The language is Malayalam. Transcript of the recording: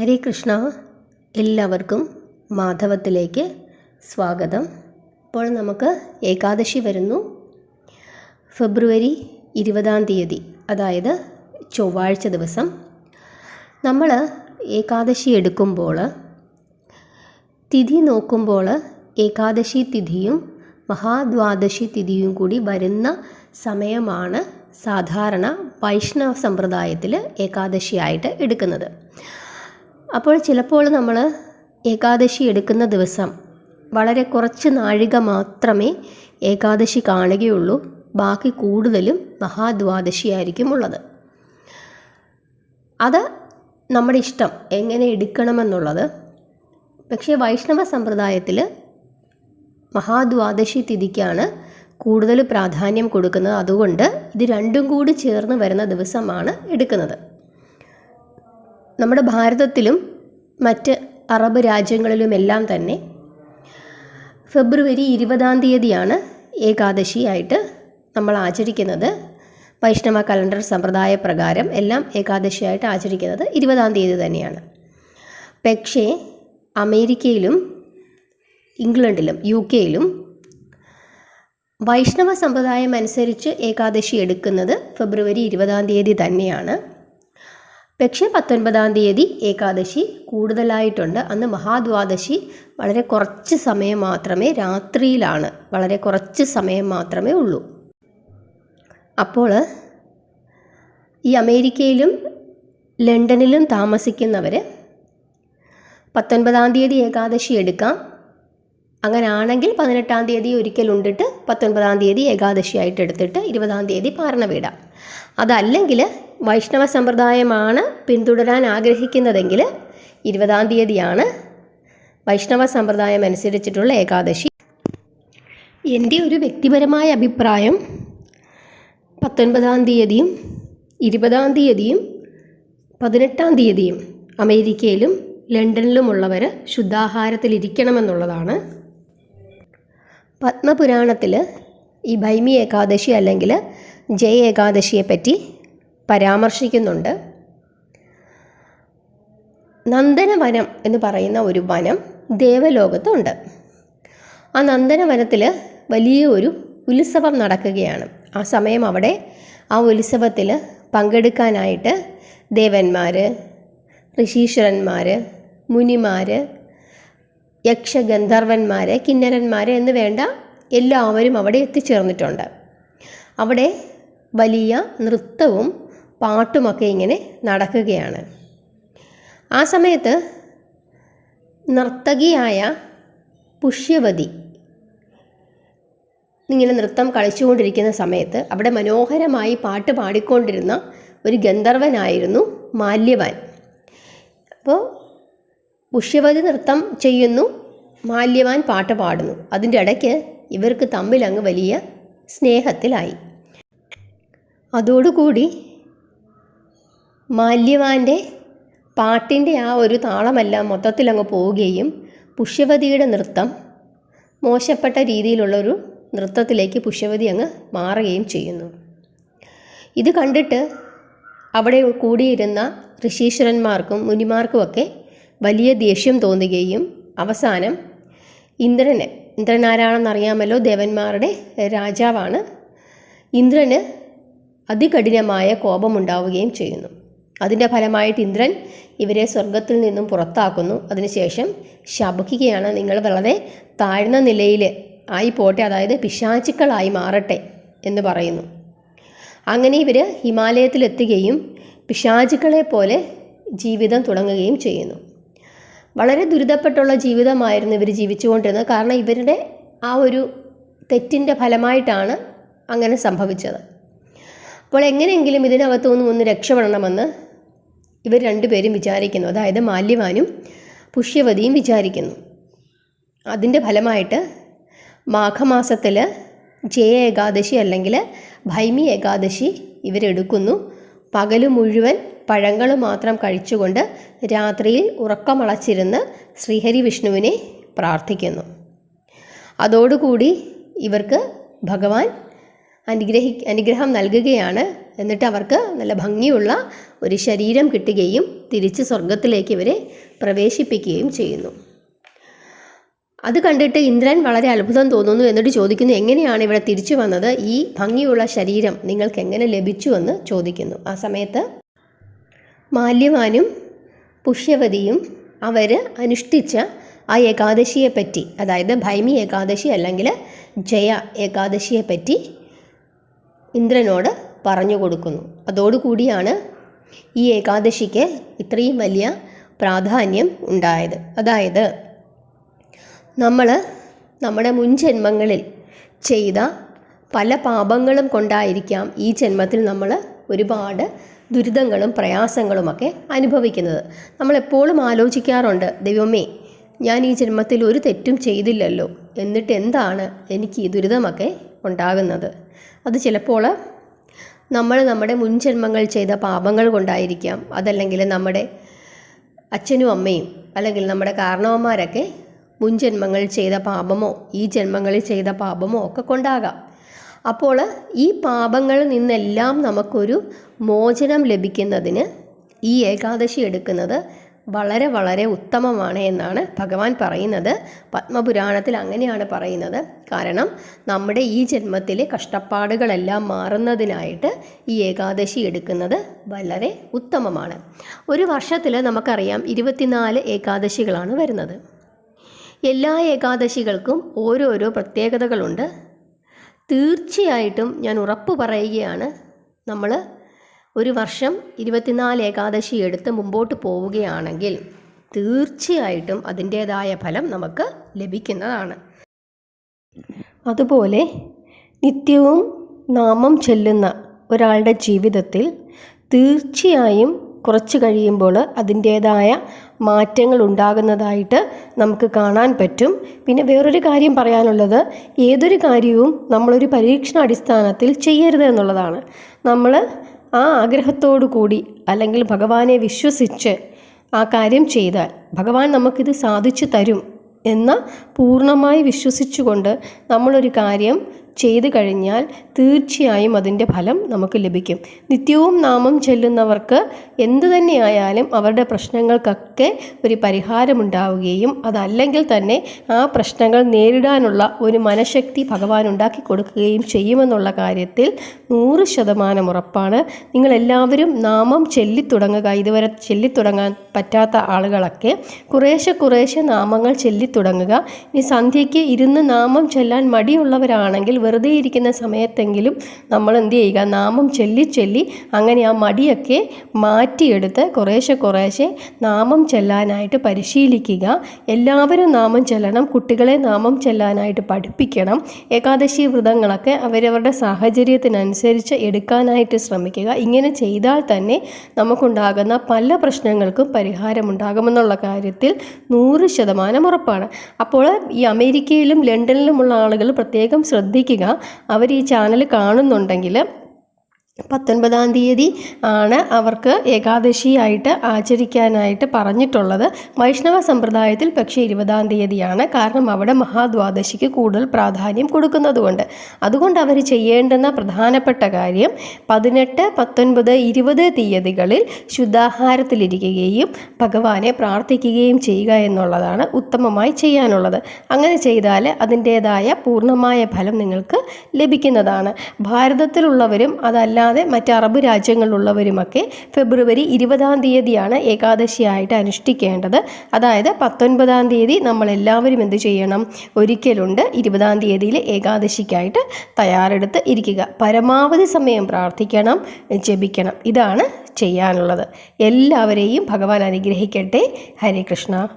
ഹരേ കൃഷ്ണ എല്ലാവർക്കും മാധവത്തിലേക്ക് സ്വാഗതം. ഇപ്പോൾ നമുക്ക് ഏകാദശി വരുന്നു. ഫെബ്രുവരി ഇരുപതാം തീയതി അതായത് ചൊവ്വാഴ്ച ദിവസം. നമ്മൾ ഏകാദശി എടുക്കുമ്പോൾ തിഥി നോക്കുമ്പോൾ ഏകാദശി തിഥിയും മഹാദ്വാദശി തിഥിയും കൂടി വരുന്ന സമയമാണ് സാധാരണ വൈഷ്ണവ സമ്പ്രദായത്തിൽ ഏകാദശിയായിട്ട് എടുക്കുന്നത്. അപ്പോൾ ചിലപ്പോൾ നമ്മൾ ഏകാദശി എടുക്കുന്ന ദിവസം വളരെ കുറച്ച് നാഴിക മാത്രമേ ഏകാദശി കാണുകയുള്ളൂ. ബാക്കി കൂടുതലും മഹാദ്വാദശിയായിരിക്കും ഉള്ളത്. അത് നമ്മുടെ ഇഷ്ടം എങ്ങനെ എടുക്കണമെന്നുള്ളത്. പക്ഷേ വൈഷ്ണവ സമ്പ്രദായത്തിൽ മഹാദ്വാദശി തിഥിക്കാണ് കൂടുതൽ പ്രാധാന്യം കൊടുക്കുന്നത്. അതുകൊണ്ട് ഇത് രണ്ടും കൂടി ചേർന്ന് വരുന്ന ദിവസമാണ് എടുക്കുന്നത്. നമ്മുടെ ഭാരതത്തിലും മറ്റ് അറബ് രാജ്യങ്ങളിലുമെല്ലാം തന്നെ ഫെബ്രുവരി ഇരുപതാം തീയതിയാണ് ഏകാദശിയായിട്ട് നമ്മൾ ആചരിക്കുന്നത്. വൈഷ്ണവ കലണ്ടർ സമ്പ്രദായ പ്രകാരം എല്ലാം ഏകാദശിയായിട്ട് ആചരിക്കുന്നത് ഇരുപതാം തീയതി തന്നെയാണ്. പക്ഷേ അമേരിക്കയിലും ഇംഗ്ലണ്ടിലും യു കെയിലും വൈഷ്ണവ സമ്പ്രദായം അനുസരിച്ച് ഏകാദശി എടുക്കുന്നത് ഫെബ്രുവരി ഇരുപതാം തീയതി തന്നെയാണ്. പക്ഷേ പത്തൊൻപതാം തീയതി ഏകാദശി കൂടുതലായിട്ടുണ്ട്. അന്ന് മഹാദ്വാദശി വളരെ കുറച്ച് സമയം മാത്രമേ രാത്രിയിലാണ്. വളരെ കുറച്ച് സമയം മാത്രമേ ഉള്ളൂ. അപ്പോൾ ഈ അമേരിക്കയിലും ലണ്ടനിലും താമസിക്കുന്നവർ പത്തൊൻപതാം തീയതി ഏകാദശി എടുക്കാം. അങ്ങനെയാണെങ്കിൽ പതിനെട്ടാം തീയതി ഒരിക്കൽ ഉണ്ടിട്ട് പത്തൊൻപതാം തീയതി ഏകാദശിയായിട്ട് എടുത്തിട്ട് ഇരുപതാം തീയതി പാരണ അതല്ലെങ്കിൽ വൈഷ്ണവ സമ്പ്രദായമാണ് പിന്തുടരാൻ ആഗ്രഹിക്കുന്നതെങ്കിൽ ഇരുപതാം തീയതിയാണ് വൈഷ്ണവ സമ്പ്രദായം അനുസരിച്ചിട്ടുള്ള ഏകാദശി. എന്റെ ഒരു വ്യക്തിപരമായ അഭിപ്രായം പത്തൊൻപതാം തീയതിയും ഇരുപതാം തീയതിയും പതിനെട്ടാം തീയതിയും അമേരിക്കയിലും ലണ്ടനിലുമുള്ളവർ ശുദ്ധാഹാരത്തിലിരിക്കണമെന്നുള്ളതാണ്. പത്മപുരാണത്തിൽ ഈ ഭൈമി ഏകാദശി അല്ലെങ്കിൽ ജയ ഏകാദശിയെപ്പറ്റി പരാമർശിക്കുന്നുണ്ട്. നന്ദനവനം എന്ന് പറയുന്ന ഒരു വനം ദേവലോകത്തുണ്ട്. ആ നന്ദനവനത്തിൽ വലിയ ഒരു ഉത്സവം നടക്കുകയാണ്. ആ സമയം അവിടെ ആ ഉത്സവത്തിൽ പങ്കെടുക്കാനായിട്ട് ദേവന്മാർ ഋഷീശ്വരന്മാർ മുനിമാർ യക്ഷഗന്ധർവന്മാർ കിന്നരന്മാർ എന്ന് വേണ്ട എല്ലാവരും അവിടെ എത്തിച്ചേർന്നിട്ടുണ്ട്. അവിടെ വലിയ നൃത്തവും പാട്ടുമൊക്കെ ഇങ്ങനെ നടക്കുകയാണ്. ആ സമയത്ത് നർത്തകിയായ പുഷ്യവതി ഇങ്ങനെ നൃത്തം കളിച്ചുകൊണ്ടിരിക്കുന്ന സമയത്ത് അവിടെ മനോഹരമായി പാട്ട് പാടിക്കൊണ്ടിരുന്ന ഒരു ഗന്ധർവനായിരുന്നു മാല്യവാൻ. അപ്പോൾ പുഷ്യവതി നൃത്തം ചെയ്യുന്നു മാല്യവാൻ പാട്ട് പാടുന്നു. അതിന്റെ ഇടയ്ക്ക് ഇവർക്ക് തമ്മിൽ അങ്ങ് വലിയ സ്നേഹത്തിലായി. അതോടുകൂടി മാല്യവാന്റെ പാട്ടിന്റെ ആ ഒരു താളമെല്ലാം മൊത്തത്തിൽ അങ്ങ് പോവുകയും പുഷ്യവതിയുടെ നൃത്തം മോശപ്പെട്ട രീതിയിലുള്ളൊരു നൃത്തത്തിലേക്ക് പുഷ്യവതി അങ്ങ് മാറുകയും ചെയ്യുന്നു. ഇത് കണ്ടിട്ട് അവിടെ കൂടിയിരുന്ന ഋഷീശ്വരന്മാർക്കും മുനിമാർക്കുമൊക്കെ വലിയ ദേഷ്യം തോന്നുകയും അവസാനം ഇന്ദ്രന് ഇന്ദ്രനാരാണെന്നറിയാമല്ലോ ദേവന്മാരുടെ രാജാവാണ്. ഇന്ദ്രന് അതികഠിനമായ കോപമുണ്ടാവുകയും ചെയ്യുന്നു. അതിന്റെ ഫലമായിട്ട് ഇന്ദ്രൻ ഇവരെ സ്വർഗത്തിൽ നിന്നും പുറത്താക്കുന്നു. അതിനുശേഷം ശപിക്കുകയാണ് നിങ്ങൾ വളരെ താഴ്ന്ന നിലയിൽ ആയി പോട്ടെ അതായത് പിശാചുക്കളായി മാറട്ടെ എന്ന് പറയുന്നു. അങ്ങനെ ഇവർ ഹിമാലയത്തിലെത്തുകയും പിശാചുക്കളെ പോലെ ജീവിതം തുടങ്ങുകയും ചെയ്യുന്നു. വളരെ ദുരിതപ്പെട്ടുള്ള ജീവിതമായിരുന്നു ഇവർ ജീവിച്ചുകൊണ്ടിരുന്നത്. കാരണം ഇവരുടെ ആ ഒരു തെറ്റിന്റെ ഫലമായിട്ടാണ് അങ്ങനെ സംഭവിച്ചത്. അപ്പോൾ എങ്ങനെയെങ്കിലും ഇതിനകത്തു നിന്നും ഒന്ന് രക്ഷപ്പെടണമെന്ന് ഇവർ രണ്ടുപേരും വിചാരിക്കുന്നു. അതായത് മാല്യവാനും പുഷ്യവതിയും വിചാരിക്കുന്നു. അതിന്റെ ഫലമായിട്ട് മാഘമാസത്തിൽ ജയ ഏകാദശി അല്ലെങ്കിൽ ഭൈമി ഏകാദശി ഇവരെടുക്കുന്നു പകൽ മുഴുവൻ പഴങ്ങൾ മാത്രം കഴിച്ചുകൊണ്ട് രാത്രിയിൽ ഉറക്കമളച്ചിരുന്ന് ശ്രീഹരി വിഷ്ണുവിനെ പ്രാർത്ഥിക്കുന്നു. അതോടുകൂടി ഇവർക്ക് ഭഗവാൻ അനുഗ്രഹി അനുഗ്രഹം നൽകുകയാണ്. എന്നിട്ട് അവർക്ക് നല്ല ഭംഗിയുള്ള ഒരു ശരീരം കിട്ടുകയും തിരിച്ച് സ്വർഗത്തിലേക്ക് ഇവരെ പ്രവേശിപ്പിക്കുകയും ചെയ്യുന്നു. അത് കണ്ടിട്ട് ഇന്ദ്രൻ വളരെ അത്ഭുതം തോന്നുന്നു എന്നിട്ട് ചോദിക്കുന്നു എങ്ങനെയാണ് ഇവിടെ തിരിച്ചു വന്നത്? ഈ ഭംഗിയുള്ള ശരീരം നിങ്ങൾക്ക് എങ്ങനെ ലഭിച്ചു എന്ന് ചോദിക്കുന്നു. ആ സമയത്ത് മാല്യവാനും പുഷ്യവതിയും അവർ അനുഷ്ഠിച്ച ആ ഏകാദശിയെപ്പറ്റി അതായത് ഭൈമി ഏകാദശി അല്ലെങ്കിൽ ജയ ഏകാദശിയെപ്പറ്റി ഇന്ദ്രനോട് പറഞ്ഞു കൊടുക്കുന്നു. അതോടുകൂടിയാണ് ഈ ഏകാദശിക്ക് ഇത്രയും വലിയ പ്രാധാന്യം ഉണ്ടായത്. അതായത് നമ്മൾ നമ്മുടെ മുൻ ജന്മങ്ങളിൽ ചെയ്ത പല പാപങ്ങളും കൊണ്ടായിരിക്കാം ഈ ജന്മത്തിൽ നമ്മൾ ഒരുപാട് ദുരിതങ്ങളും പ്രയാസങ്ങളുമൊക്കെ അനുഭവിക്കുന്നത്. നമ്മളെപ്പോഴും ആലോചിക്കാറുണ്ട് ദൈവമേ ഞാൻ ഈ ജന്മത്തിൽ ഒരു തെറ്റും ചെയ്തില്ലല്ലോ. എന്നിട്ട് എന്താണ് എനിക്ക് ഈ ദുരിതമൊക്കെ ഉണ്ടാകുന്നത്. അത് ചിലപ്പോൾ നമ്മൾ നമ്മുടെ മുൻ ജന്മങ്ങൾ ചെയ്ത പാപങ്ങൾ കൊണ്ടായിരിക്കാം. അതല്ലെങ്കിൽ നമ്മുടെ അച്ഛനും അമ്മയും അല്ലെങ്കിൽ നമ്മുടെ കാരണവന്മാരൊക്കെ മുൻ ജന്മങ്ങൾ ചെയ്ത പാപമോ ഈ ജന്മങ്ങളിൽ ചെയ്ത പാപമോ ഒക്കെ കൊണ്ടാകാം. അപ്പോൾ ഈ പാപങ്ങളിൽ നിന്നെല്ലാം നമുക്കൊരു മോചനം ലഭിക്കുന്നതിന് ഈ ഏകാദശി എടുക്കുന്നത് വളരെ വളരെ ഉത്തമമാണ് എന്നാണ് ഭഗവാൻ പറയുന്നത്. പത്മപുരാണത്തിൽ അങ്ങനെയാണ് പറയുന്നത്. കാരണം നമ്മുടെ ഈ ജന്മത്തിലെ കഷ്ടപ്പാടുകളെല്ലാം മാറുന്നതിനായിട്ട് ഈ ഏകാദശി എടുക്കുന്നത് വളരെ ഉത്തമമാണ്. ഒരു വർഷത്തിൽ നമുക്കറിയാം ഇരുപത്തിനാല് ഏകാദശികളാണ് വരുന്നത്. എല്ലാ ഏകാദശികൾക്കും ഓരോരോ പ്രത്യേകതകളുണ്ട്. തീർച്ചയായിട്ടും ഞാൻ ഉറപ്പ് പറയുകയാണ് നമ്മൾ ഒരു വർഷം ഇരുപത്തിനാല് ഏകാദശി എടുത്ത് മുമ്പോട്ട് പോവുകയാണെങ്കിൽ തീർച്ചയായിട്ടും അതിന്റേതായ ഫലം നമുക്ക് ലഭിക്കുന്നതാണ്. അതുപോലെ നിത്യവും നാമം ചെല്ലുന്ന ഒരാളുടെ ജീവിതത്തിൽ തീർച്ചയായും കുറച്ച് കഴിയുമ്പോൾ അതിന്റേതായ മാറ്റങ്ങൾ ഉണ്ടാകുന്നതായിട്ട് നമുക്ക് കാണാൻ പറ്റും. പിന്നെ വേറൊരു കാര്യം പറയാനുള്ളത് ഏതൊരു കാര്യവും നമ്മളൊരു പരീക്ഷണാടിസ്ഥാനത്തിൽ ചെയ്യരുത് എന്നുള്ളതാണ്. നമ്മൾ ആ ആഗ്രഹത്തോടു കൂടി അല്ലെങ്കിൽ ഭഗവാനെ വിശ്വസിച്ച് ആ കാര്യം ചെയ്താൽ ഭഗവാൻ നമുക്കിത് സാധിച്ചു തരും എന്ന പൂർണമായി വിശ്വസിച്ചുകൊണ്ട് നമ്മളൊരു കാര്യം ചെയ്തു കഴിഞ്ഞാൽ തീർച്ചയായും അതിന്റെ ഫലം നമുക്ക് ലഭിക്കും. നിത്യവും നാമം ചെല്ലുന്നവർക്ക് എന്തു തന്നെയായാലും അവരുടെ പ്രശ്നങ്ങൾക്കൊക്കെ ഒരു പരിഹാരമുണ്ടാവുകയും അതല്ലെങ്കിൽ തന്നെ ആ പ്രശ്നങ്ങൾ നേരിടാനുള്ള ഒരു മനഃശക്തി ഭഗവാൻ ഉണ്ടാക്കി കൊടുക്കുകയും ചെയ്യുമെന്നുള്ള കാര്യത്തിൽ നൂറ് ശതമാനം ഉറപ്പാണ്. നിങ്ങളെല്ലാവരും നാമം ചെല്ലിത്തുടങ്ങുക ഇതുവരെ ചെല്ലിത്തുടങ്ങാൻ പറ്റാത്ത ആളുകളൊക്കെ കുറേശ്ശെ കുറേശ്ശെ നാമങ്ങൾ ചെല്ലിത്തുടങ്ങുക ഇനി സന്ധ്യയ്ക്ക് ഇരുന്ന് നാമം ചെല്ലാൻ മടിയുള്ളവരാണെങ്കിൽ വെറുതെ ഇരിക്കുന്ന സമയത്തെങ്കിലും നമ്മൾ എന്ത് ചെയ്യുക? നാമം ചൊല്ലി ചൊല്ലി അങ്ങനെ ആ മടിയൊക്കെ മാറ്റിയെടുത്ത് കുറേശ്ശെ കുറേശ്ശെ നാമം ചെല്ലാനായിട്ട് പരിശീലിക്കുക. എല്ലാവരും നാമം ചെല്ലണം. കുട്ടികളെ നാമം ചെല്ലാനായിട്ട് പഠിപ്പിക്കണം. ഏകാദശി വ്രതങ്ങളൊക്കെ അവരവരുടെ സാഹചര്യത്തിനനുസരിച്ച് എടുക്കാനായിട്ട് ശ്രമിക്കുക. ഇങ്ങനെ ചെയ്താൽ തന്നെ നമുക്കുണ്ടാകുന്ന പല പ്രശ്നങ്ങൾക്കും പരിഹാരമുണ്ടാകുമെന്നുള്ള കാര്യത്തിൽ നൂറ് ശതമാനം ഉറപ്പാണ്. അപ്പോൾ ഈ അമേരിക്കയിലും ലണ്ടനിലുമുള്ള ആളുകൾ പ്രത്യേകം ശ്രദ്ധിക്കുക അവർ ഈ ചാനൽ കാണുന്നുണ്ടെങ്കിൽ പത്തൊൻപതാം തീയതി ആണ് അവർക്ക് ഏകാദശിയായിട്ട് ആചരിക്കാനായിട്ട് പറഞ്ഞിട്ടുള്ളത്. വൈഷ്ണവ സമ്പ്രദായത്തിൽ പക്ഷേ ഇരുപതാം തീയതിയാണ്. കാരണം അവിടെ മഹാദ്വാദശിക്ക് കൂടുതൽ പ്രാധാന്യം കൊടുക്കുന്നതുകൊണ്ട്. അതുകൊണ്ട് അവർ ചെയ്യേണ്ടുന്ന പ്രധാനപ്പെട്ട കാര്യം പതിനെട്ട് പത്തൊൻപത് ഇരുപത് തീയതികളിൽ ശുദ്ധാഹാരത്തിലിരിക്കുകയും ഭഗവാനെ പ്രാർത്ഥിക്കുകയും ചെയ്യുക എന്നുള്ളതാണ് ഉത്തമമായി ചെയ്യാനുള്ളത്. അങ്ങനെ ചെയ്താൽ അതിന്റേതായ പൂർണമായ ഫലം നിങ്ങൾക്ക് ലഭിക്കുന്നതാണ്. ഭാരതത്തിലുള്ളവരും അതല്ലാതെ മറ്റ് അറബ് രാജ്യങ്ങളിലുള്ളവരുമൊക്കെ ഫെബ്രുവരി ഇരുപതാം തീയതിയാണ് ഏകാദശിയായിട്ട് അനുഷ്ഠിക്കേണ്ടത്. അതായത് പത്തൊൻപതാം തീയതി നമ്മളെല്ലാവരും എന്ത് ചെയ്യണം? ഒരിക്കലുണ്ട് ഇരുപതാം തീയതിയിൽ ഏകാദശിക്കായിട്ട് തയ്യാറെടുത്ത് ഇരിക്കുക. പരമാവധി സമയം പ്രാർത്ഥിക്കണം ജപിക്കണം. ഇതാണ് ചെയ്യാനുള്ളത്. എല്ലാവരെയും ഭഗവാൻ അനുഗ്രഹിക്കട്ടെ. ഹരേ കൃഷ്ണ.